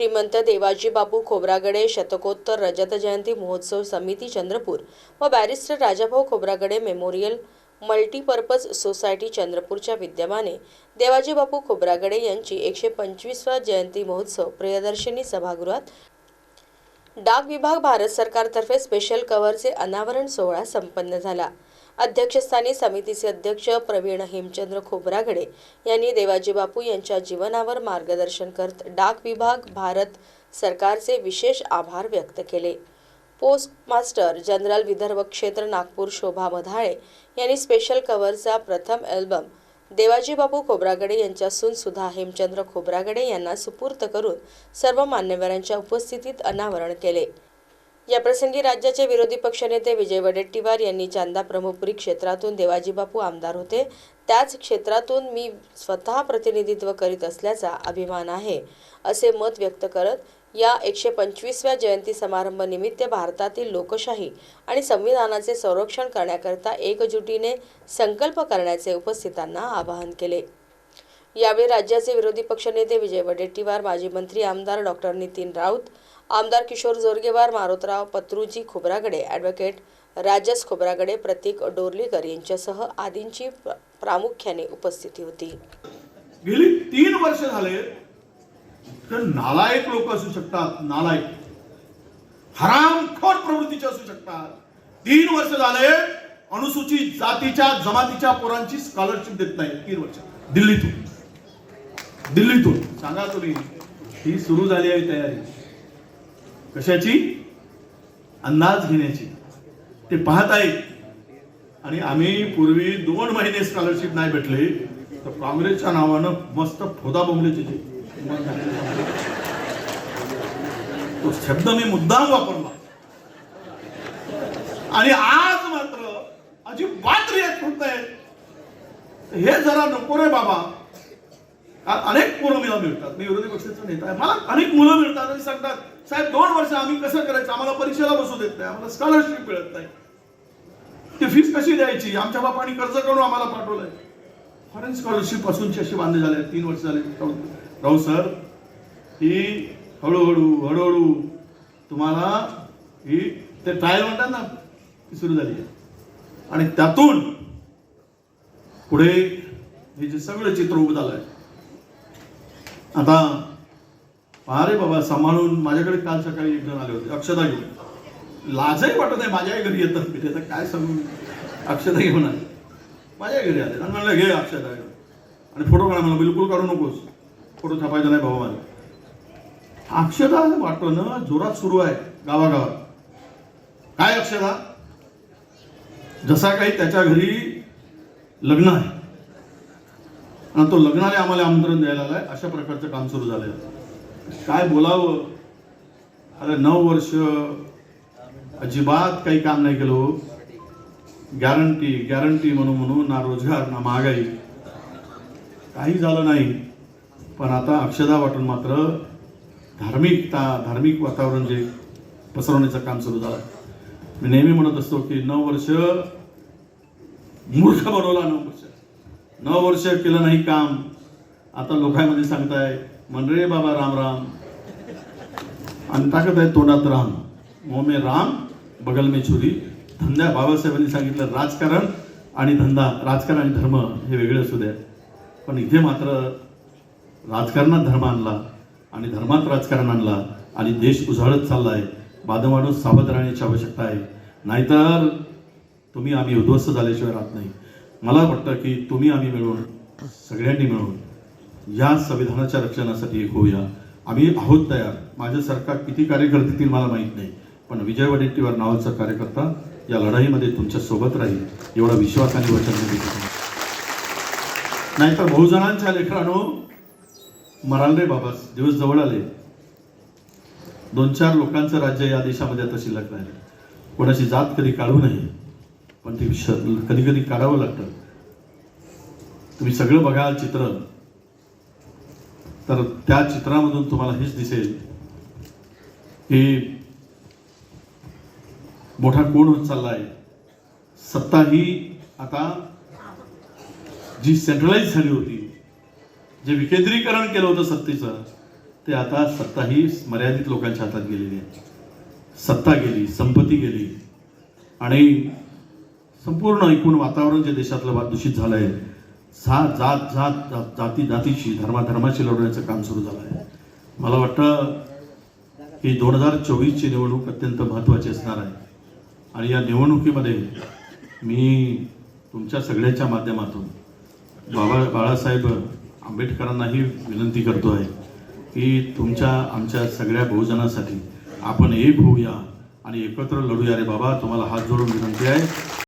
श्रीमंत देवाजी बापू खोब्रागडे शतकोत्तर रजत जयंती महोत्सव समिती चंद्रपूर व barrister Rajabhau Khobragade memorial multipurpose society चंद्रपूरच्या विद्यमाने देवाजी बापू खोब्रागडे यांची एकशे पंचवीसवा जयंती महोत्सव प्रियदर्शनी सभागृहात. डाक विभाग भारत सरकारतर्फे स्पेशल कव्हरचे अनावरण सोहळा संपन्न झाला. अध्यक्षस्थानी समितीचे अध्यक्ष प्रवीण हेमचंद्र खोब्रागडे यांनी देवाजी बापू यांच्या जीवनावर मार्गदर्शन करत डाक विभाग भारत सरकारचे विशेष आभार व्यक्त केले. पोस्ट मास्टर जनरल विदर्भ क्षेत्र नागपूर शोभा मधाळे यांनी स्पेशल कव्हरचा प्रथम अल्बम देवाजी बापू खोब्रागडे यांच्या सून सुधा हेमचंद्र खोब्रागडे यांना सुपूर्त करून सर्व मान्यवरांच्या उपस्थितीत अनावरण केले. याप्रसंगी राज्याचे विरोधी पक्षनेते विजय वडेट्टीवार यांनी चांदा ब्रह्मपुरी क्षेत्रातून देवाजी बापू आमदार होते. त्याच क्षेत्रातून मी स्वतः प्रतिनिधित्व करीत असल्याचा अभिमान आहे असे मत व्यक्त करत या एकशे पंचवीसव्या जयंती समारंभ निमित्त भारतातील लोकशाही आणि संविधानाचे संरक्षण करण्याकरता एकजुटीने संकल्प करण्याचे उपस्थितांना आवाहन केले. यावेळी राज्याचे विरोधी पक्षनेते विजय वडेट्टीवार माजी मंत्री आमदार डॉक्टर नितीन राऊत आमदार किशोर जोरगेवार मारोतराव पत्रुजी खोब्रागडे ॲडव्होकेट राजस खोब्रागडे प्रतीक डोरलीकर यांच्यासह आदींची प्रामुख्याने उपस्थिती होती. गेली तीन वर्ष झाले तर नालायक लोक असू शकतात नालायक. हरामखोर प्रवृत्तीचे असू शकतात. तीन वर्ष झाले अनुसूचित जातीच्या जमातीच्या पोरांची स्कॉलरशिप देत नाही. तीन वर्ष. दिल्लीतून. दिल्लीतून. सांगा तुम्ही ही सुरू झाली आहे तयारी. कशाची? अंदाज घेण्याची. ते पाहत आहेत आणि आम्ही पूर्वी दोन महिने स्कॉलरशिप नाही भेटले तर काँग्रेसच्या नावानं मस्त फोदा बोंबलेचे तो शब्द मी मुद्दाम वापरला. आणि आज मात्र अजिबात रिॲक्ट होत आहे हे जरा नको रे बाबा. अनेक मुलं मला मिळतात. मी विरोधी पक्षाचा नेता आहे. मला अनेक मुलं मिळतात आणि सांगतात साहेब दोन वर्ष आम्ही कसं करायचं? आम्हाला परीक्षेला बसू देत नाही. आम्हाला स्कॉलरशिप मिळत नाही. ती फीस कशी द्यायची? आमच्या बापाने कर्ज करून आम्हाला पाठवलंय. फॉरेन स्कॉलरशिप असूनची अशी बांधले झाले तीन वर्ष झाले. राहू- राहू सर ही हळूहळू हळूहळू तुम्हाला ही ते ट्रायल म्हणतात ना ती सुरू झाली आहे. आणि त्यातून पुढे हे जे सगळं चित्र उभं झालंय आता अरे बाबा सांभाळून माझ्याकडे काल सकाळी एक जण आले होते. अक्षता घेऊन. लाजही वाटत नाही माझ्याही घरी येतात. मी आता काय सांगू? अक्षता घेऊन आले. माझ्या घरी आले. आणि म्हणलं घे अक्षता. आणि फोटो काढा मला बिलकुल काढू नकोस. फोटो छापायचा नाही भाऊ मला अक्षता वाटणं जोरात सुरू आहे गावागावात. काय अक्षता? जसा काही त्याच्या घरी लग्न आहे. आणि तो लग्नाला आम्हाला आमंत्रण द्यायला आलाय. अशा प्रकारचं काम सुरू झालेलं आहे. काय बोलावं? अरे नऊ वर्ष अजिबात काही काम नाही केलं हो. गॅरंटी गॅरंटी म्हणून म्हणून ना रोजगार ना महागाई. काही झालं नाही. पण आता अक्षदा वाटून मात्र धार्मिकता धार्मिक वातावरण जे पसरवण्याचं काम सुरू झालं मी नेहमी म्हणत असतो की नऊ वर्ष मूर्ख बनवला नऊ नऊ वर्ष केलं नाही काम. आता लोकांमध्ये सांगताय म्हण रे बाबा राम राम. आणि टाकत आहे तोंडात राम. मोमे राम बगल में छुरी. धंद्या बाबासाहेबांनी सांगितलं राजकारण आणि धंदा राजकारण आणि धर्म हे वेगळे असू द्या पण इथे मात्र राजकारणात धर्म आणला आणि धर्मात राजकारण आणला आणि देश उजाळत चालला आहे बादमाणूस सावध राहण्याची आवश्यकता आहे. नाहीतर तुम्ही आम्ही उद्ध्वस्त झाल्याशिवाय राहत नाही. मला वाटतं की तुम्ही आम्ही मिळून सगळ्यांनी मिळून या संविधानाच्या रक्षणासाठी एक होऊया. आम्ही आहोत तयार. माझ्यासारखा किती कार्यकर्ते येतील मला माहीत नाही. पण विजय वडेट्टीवार नावाचा कार्यकर्ता या लढाईमध्ये तुमच्यासोबत राहील एवढा विश्वास आणि वचन नाहीतर बहुजनांच्या लेकरांनो मराल रे बाबा दिवस जवळ आले. दोन चार लोकांचं राज्य या देशामध्ये आता शिल्लक राहिलं. कोणाची जात कधी काढू नये. पण ते कधी कधी काढावं लागतं. तुम्ही सगळं बघाल चित्र. तर त्या चित्रामधून तुम्हाला हेच दिसेल की मोठा कोण होत चालला आहे सत्ता ही आता जी सेंट्रलाइज झाली होती जे विकेंद्रीकरण केलं होतं सत्तेचं ते आता सत्ता ही मर्यादित लोकांच्या हातात गेलेली आहे. सत्ता गेली संपत्ती गेली. आणि संपूर्ण एकूण वातावरण जे देशातलं वा- दूषित झालं आहे सा जात जात जाती जातीशी धर्माधर्माशी लढवण्याचं काम सुरू झालं आहे मला वाटतं की दोन हजार चोवीसची निवडणूक अत्यंत महत्त्वाची असणार आहे. आणि या निवडणुकीमध्ये मी तुमच्या सगळ्याच्या माध्यमातून बाबा बाळासाहेब आंबेडकरांनाही विनंती करतो आहे की तुमच्या आमच्या सगळ्या बहुजनासाठी आपण एक होऊया आणि एकत्र लढूया. रे बाबा तुम्हाला हात जोडून विनंती आहे.